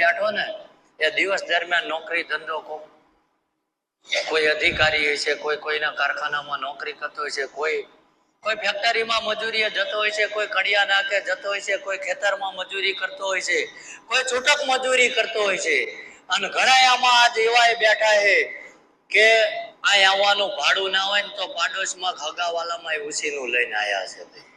બેઠો ને, એ દિવસ દરમિયાન નોકરી ધંધો કોઈ અધિકારી હોય છે, કોઈ કોઈના કારખાનામાં નોકરી કરતો હોય છે, કોઈ કોઈ ફેક્ટરીમાં મજૂરીએ જતો હોય છે, કોઈ કડિયા નાકે જતો હોય છે, કોઈ ખેતરમાં મજૂરી કરતો હોય છે, કોઈ છૂટક મજૂરી કરતો હોય છે અને ઘણા આમાં આજ એવા બેઠા છે કે આ આવવાનું ભાડું ના હોય ને તો પાડોશમાં ખગાવાલામાં ઉસીનું લઈને આયા છે ભાઈ.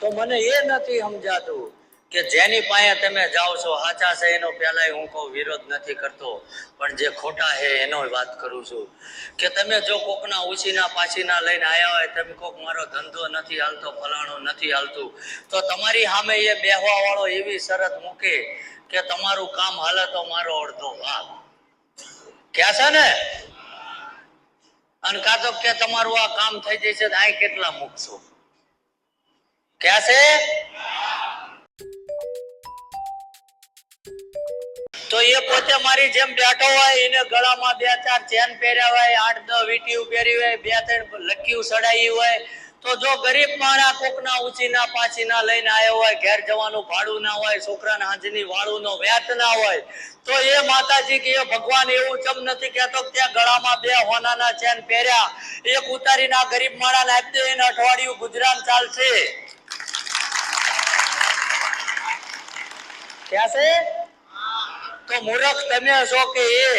તો મને એ નથી સમજાતું કે જેની પાસે તમે જાઓ છો, સાચા છે એનો પહેલાંય હું કહું વિરોધ નથી કરતો, પણ જે ખોટા છે એનો વાત કરું છું. કે તમે જો કોકના ઉછીના પાછીના લઈને આવ્યા હોય, તમે કોક મારો ધંધો નથી હાલતો, ફલાણો નથી હાલતું, તો તમારી સામે એ બેહવા વાળો એવી શરત મૂકે કે તમારું કામ હાલે તો મારો અડધો ભાગ. ક્યાં છે ને? અને કાં તો કે તમારું આ કામ થઈ જશે તો અહીં કેટલા મૂકશો? ક્યાં છે તો એ પોતે મારી જેમ બેઠો હોય એને ગળામાં બે ચાર ચેન પહેર્યા હોય આઠ દસ વીટીયું પહેરી હોય બે ત્રણ લક્કીયું સડાઈ હોય તો જો ગરીબ માણા કોકના ઉચીના પાછીના લઈને આવ્યો હોય ઘેર જવાનું ભાડું ના હોય છોકરાના હાજની વાળું નો વ્યાત ના હોય તો એ માતાજી કે ભગવાન એવું ચમ નથી કહેતો ત્યાં ગળામાં બે હોનાના ચેન પહેર્યા, એક ઉતારીને આ ગરીબ માણાને આપી દે અઠવાડિયું ગુજરાન ચાલશે. ક્યાં છે? તો મૂર્ખ તમે છો કે એ?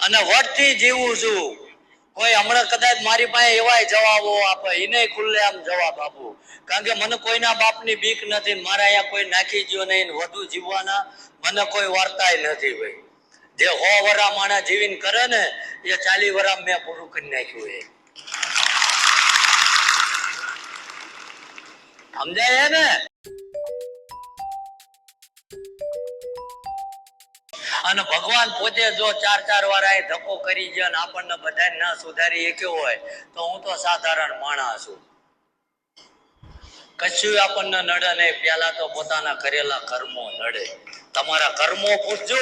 અને વટથી જીવું છું. કોઈ હમણાં કદાચ મારી પાસે એવાય જવાબો આપે. એને ખુલ્લે આમ જવાબ આપું. કારણ કે મને કોઈના બાપની બીક નથી મારા અહીંયા કોઈ નાખી ગયો નહીં વધુ જીવવાના મને કોઈ વાર્તાય નથી ભાઈ. જે હો વરા માણા જીવીને કરે ને, એ ચાલી વરા મેં પૂરું કરી નાખ્યું એ. સમજાય ને? અને ભગવાન પોતે જો ચાર ચાર વાર આ ધક્કો કરી ગયો અને આપણને બધાને ના સુધારી શક્યો હોય, તો હું તો સાધારણ માણસ છું. કશું આપણને નડે નહીં પેલા તો પોતાના કરેલા કર્મો નડે. તમારા કર્મો પૂછજો.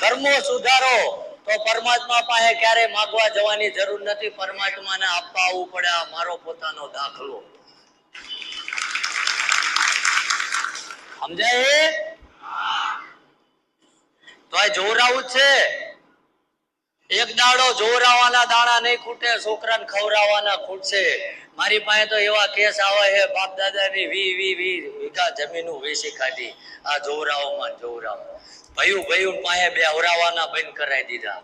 કર્મો સુધારો. તો પરમાત્મા પાસે ક્યારે માગવા જવાની જરૂર નથી. પરમાત્માને આપવા આવવું પડે, આ મારો પોતાનો દાખલો. સમજાય? એ? જોરાવું છે. એક દાડો જોરાવાના દાણા નહીં ખૂટે, છોકરાને ખવરાવાના ખૂટશે. મારી પાસે તો એવા કેસ આવે છે, બાપ દાદાની વી વી વી, વીઘા જમીન વેચી ખાધી આ જોવરાઓમાં જોરાવ ભયું ભયું પાસે બે હવરાવાના બંધ કરાવી દીધા.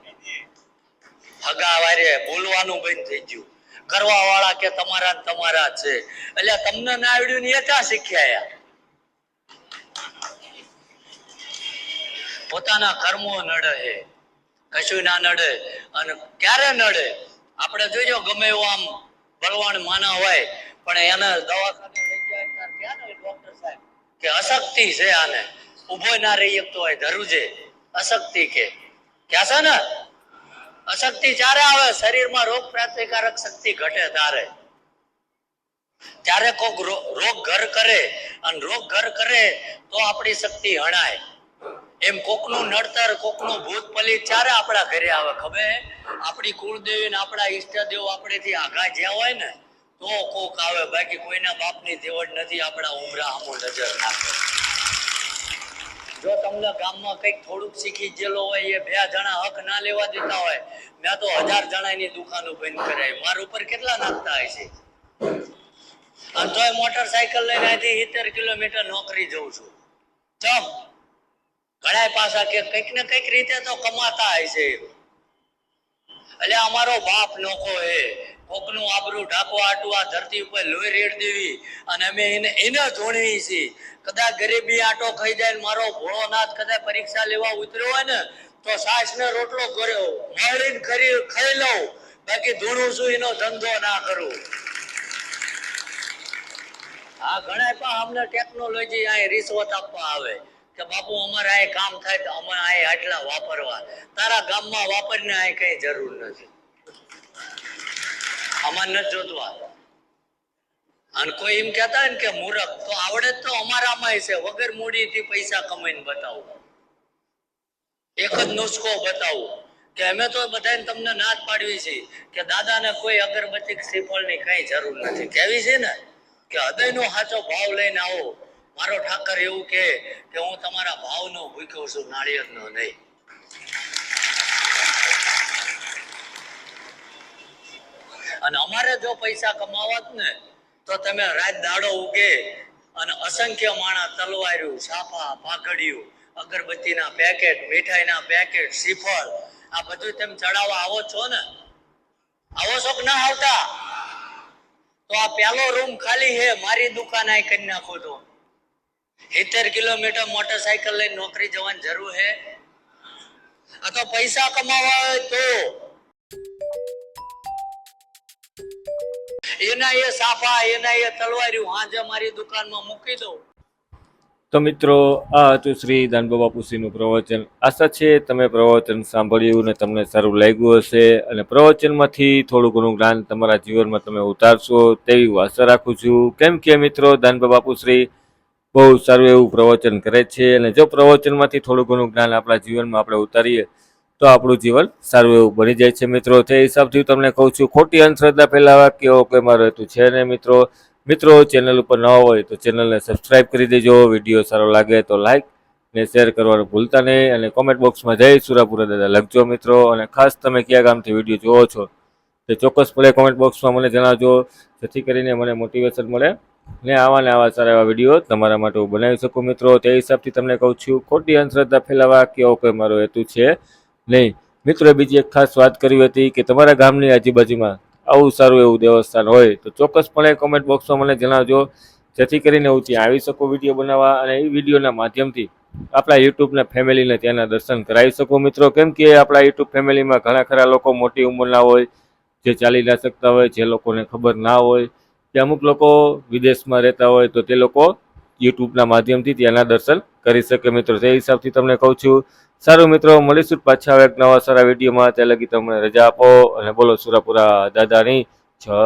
હગા વારે બોલવાનું બંધ થઈ ગયું. કરવા વાળા કે તમારા તમારા છે. એટલે તમને ના આવડ્યું ને એ ક્યાં શીખ્યા પોતાના કર્મો નડે. કશું ના નડે અને ક્યારે નડે? આપણે જોઈજો, ગમે એવો આમ બળવાન માના હોય, પણ એને દવાખાને ત્યારે સાહેબ? કે અશક્તિ છે આને. ઊભો ના રહી શકતો હોય ધરુજે અશક્તિ કે. ક્યાં છે ને? અશક્તિ જ્યારે આવે, શરીરમાં રોગ પ્રતિકારક શક્તિ ઘટે તારે. ત્યારે કોક રોગ ઘર કરે અને રોગ ઘર કરે, તો આપણી શક્તિ હણાય. એમ કોકનું નડતર, કોકનું ભૂત પલિત ચારે આપણા ઘરે આવે, ખબર? આપણી કુળદેવી ને આપણા ઈષ્ટદેવ આપણેથી આઘા જ્યાં હોય ને, તો કોક આવે. બાકી કોઈના બાપની દેવડ નથી, આપણા ઉમરા આમો નજર નાખે. જો તમને ગામમાં કંઈક થોડુંક શીખી ગયેલો હોય, એ બે જણા હક ના લેવા દેતા હોય, મેં તો હજાર જણાની દુકાનો બંધ કરાવી મારા ઉપર કેટલા નાખતા છે? અને તોય મોટરસાયકલ લઈને અહીંથી સિત્તેર કિલોમીટર નોકરી જઉં છું. ચમ? ઘણા પાછા કે કંઈક ને કંઈક રીતે તો કમાતા હોય છે. એટલે અમારો બાપ નોખો હે. કોકનું આબરું ઢાંકવા, આટવા, ધરતી ઉપર લોહી રેડ દેવી અને અમે એને એને ધોણવી છીએ કદાચ ગરીબી આટો ખાઈ જાય મારો ભોળોનાથ કદાચ પરીક્ષા લેવા ઉતર્યો હોય ને, તો સાસ ને રોટલો કર્યો. મળીને કરી ખાઈ લઉં. બાકી ધૂણું છું, એનો ધંધો ના કરું. આ ઘણા પણ અમને ટેકનોલોજી અહીં રિશ્વત આપવા આવે. કે બાપુ, અમારે અહીં કામ થાય તો અમે આ આટલા વાપરવા. તારા ગામમાં વાપરીને આ કઈ જરૂર નથી. અમારે નથી જોતવા અને કોઈ એમ કહેતા ને કે, મૂરખ, તો આવડે તો અમારામાં છે. વગર મૂડીથી પૈસા કમાઈને બતાવો. એક જ નુસ્ખો બતાવો કે, અમે તો બધાને તમને નાદ પાડવી છે કે, દાદાને કોઈ અગરબત્તી શ્રીફળની કઈ જરૂર નથી. કેવી છે ને? કે હૃદયનો સાચો ભાવ લઈને આવો. મારો ઠાકર એવું કે કે હું તમારા ભાવનો ભૂખ્યો છું, નાળિયેરનો નહીં. અને અમારે જો પૈસા કમાવત ને, તો તમે રાત દાડો ઉગે અને અસંખ્ય માણા તલવાર્યું સાફા પાઘડિયું અગરબત્તીના પેકેટ મીઠાઈના પેકેટ શ્રીફળ, આ બધું તમે ચડાવવા આવો છો ને? આવો છો કે ના આવતા? તો આ પેલો રૂમ ખાલી હે, મારી દુકાન આ કરી નાખો તો. સિત્તેર કિલોમીટર મોટરસાયકલ લઈને નોકરી જવાની જરૂર છે. આ તો પૈસા કમાવા હોય તો. એના એ સાફા, એના એ તલવાર્યું હાજે મારી દુકાનમાં મૂકી દઉં. તો મિત્રો, આ હતું શ્રી દાનબા બાપુશ્રીનું પ્રવચન. આશા છે તમે પ્રવચન સાંભળ્યું ને તમને સારું લાગ્યું હશે અને પ્રવચનમાંથી થોડું ઘણું જ્ઞાન તમારા જીવનમાં તમે ઉતારશો તેવી હું આશા રાખું છું. કેમ કે મિત્રો દાનબા બાપુશ્રી બહુ સારું એવું પ્રવચન કરે છે અને જો પ્રવચનમાંથી થોડું ઘણું જ્ઞાન આપણા જીવનમાં આપણે ઉતારીએ, તો આપણું જીવન સારું એવું બની જાય છે. મિત્રો, તે હિસાબથી તમને કહું છું, ખોટી અંધશ્રદ્ધા ફેલાવા કે એવો કોઈ મારું હેતુ છે ને મિત્રો મિત્રો, ચેનલ ઉપર ન હોય તો ચેનલને સબસ્ક્રાઇબ કરી દેજો. વીડિયો સારો લાગે તો લાઇક ને શેર કરવાનું ભૂલતા નહીં. અને કોમેન્ટ બોક્સમાં જય સુરાપુરા દાદા લખજો મિત્રો. અને ખાસ તમે કયા ગામથી વીડિયો જોવો છો તે ચોક્કસપણે કોમેન્ટ બોક્સમાં મને જણાવજો. જેથી કરીને મને મોટિવેશન મળે ને આવા ને આવા સારા એવા વીડિયો તમારા માટે હું બનાવી શકું મિત્રો. તે હિસાબથી તમને કહું છું, ખોટી અંધશ્રદ્ધા ફેલાવા કે એવો કોઈ મારો હેતુ છે નહીં. મિત્રો, બીજી એક ખાસ વાત કરી હતી કે તમારા ગામની આજુબાજુમાં આવું સારું એવું દેવસ્થાન હોય તો ચોક્કસપણે કોમેન્ટ બોક્સમાં મને જણાવજો, જેથી કરીને હું ત્યાં આવી શકું વીડિયો બનાવવા અને એ વિડીયોના માધ્યમથી આપણા યુટ્યુબના ફેમિલીને ત્યાંના દર્શન કરાવી શકું. મિત્રો, કેમ કે આપણા યુટ્યુબ ફેમિલીમાં ઘણા ખરા લોકો મોટી ઉંમરના હોય, જે ચાલી ના શકતા હોય, જે લોકોને ખબર ના હોય. કે અમુક લોકો વિદેશમાં રહેતા હોય તો તે લોકો યુટ્યુબના માધ્યમથી ત્યાંના દર્શન કરી શકે મિત્રો. તે હિસાબથી તમને કહું છું, સારું મિત્રો, મળીશું પાછા એક નવા સારા વિડીયોમાં. ત્યાં લગી તમને રજા આપો અને બોલો સુરાપુરા દાદાની જય.